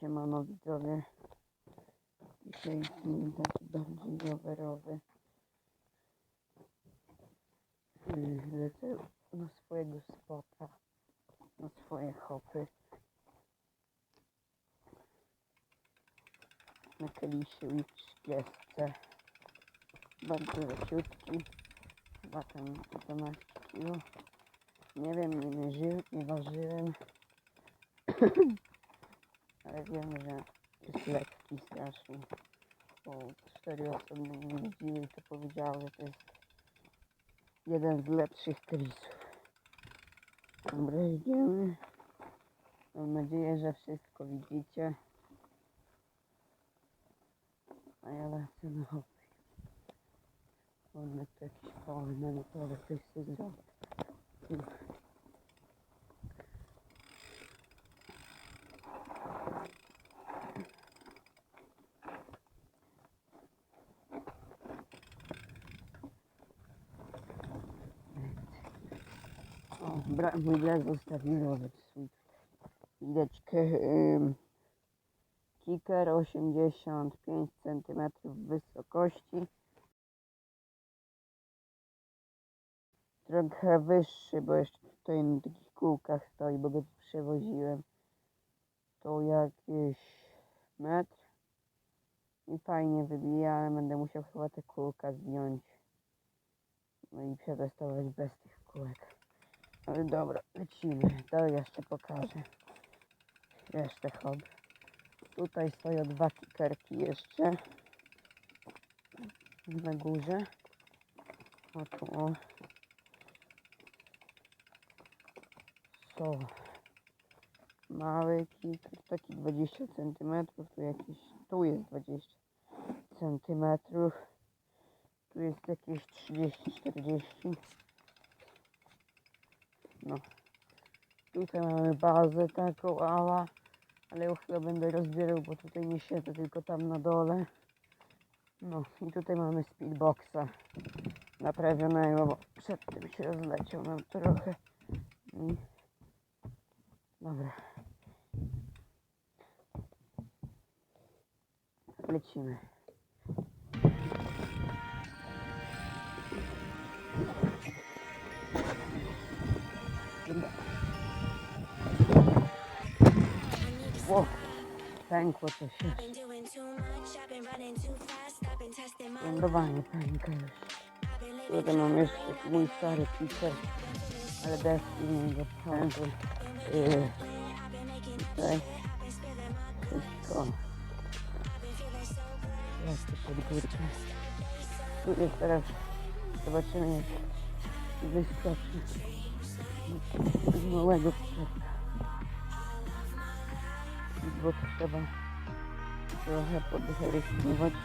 Siemano widzowie. Dzisiaj film taki bardziej rowerowy. Yy, Lecę na swojego spota, na swoje hopy. Na Kaliszu i 30. Bardzo leciutki. Chyba tam 15 kg. Nie wiem, nie mierzyłem, nie ważyłem. Ale wiem, że jest lekki strasznie. Bo cztery osoby mnie widziły i to powiedziały, że to jest jeden z lepszych tenisów. Dobra, idziemy. Mam nadzieję, że wszystko widzicie. A ja lecę na hopy. Ładne to jakieś pole na motole, coś tu zrobię. O, bra- mój brat zostawił rower swój. Ym, kicker 85 cm wysokości. Trochę wyższy, bo jeszcze tutaj na takich kółkach stoi, bo go przewoziłem. To jakieś metr. I fajnie wybija, ale będę musiał chyba te kółka zdjąć. No i przetestować bez tych kółek. Dobra, lecimy. To jeszcze pokażę. Jeszcze hop. Tutaj stoją dwa kikerki jeszcze. Na górze. O tu o. Są. Mały kiker, taki 20 cm. Tu jakiś, tu jest 20 cm. Tu jest jakieś 30-40 no. Tutaj mamy bazę taką, ała. Ale ją chyba będę rozbierał, bo tutaj nie siedzę, tylko tam na dole. No i tutaj mamy speedboxa naprawionego, bo przed tym się rozleciał nam trochę. I... Dobra. Lecimy. Whoa. Thank what the shit. Thank you. We're gonna miss if we started pizza. The best evening of time okay. It's gone. Pretty good. Good if there are the button is this structure. No way. Бо треба трохи подгоріхнувати.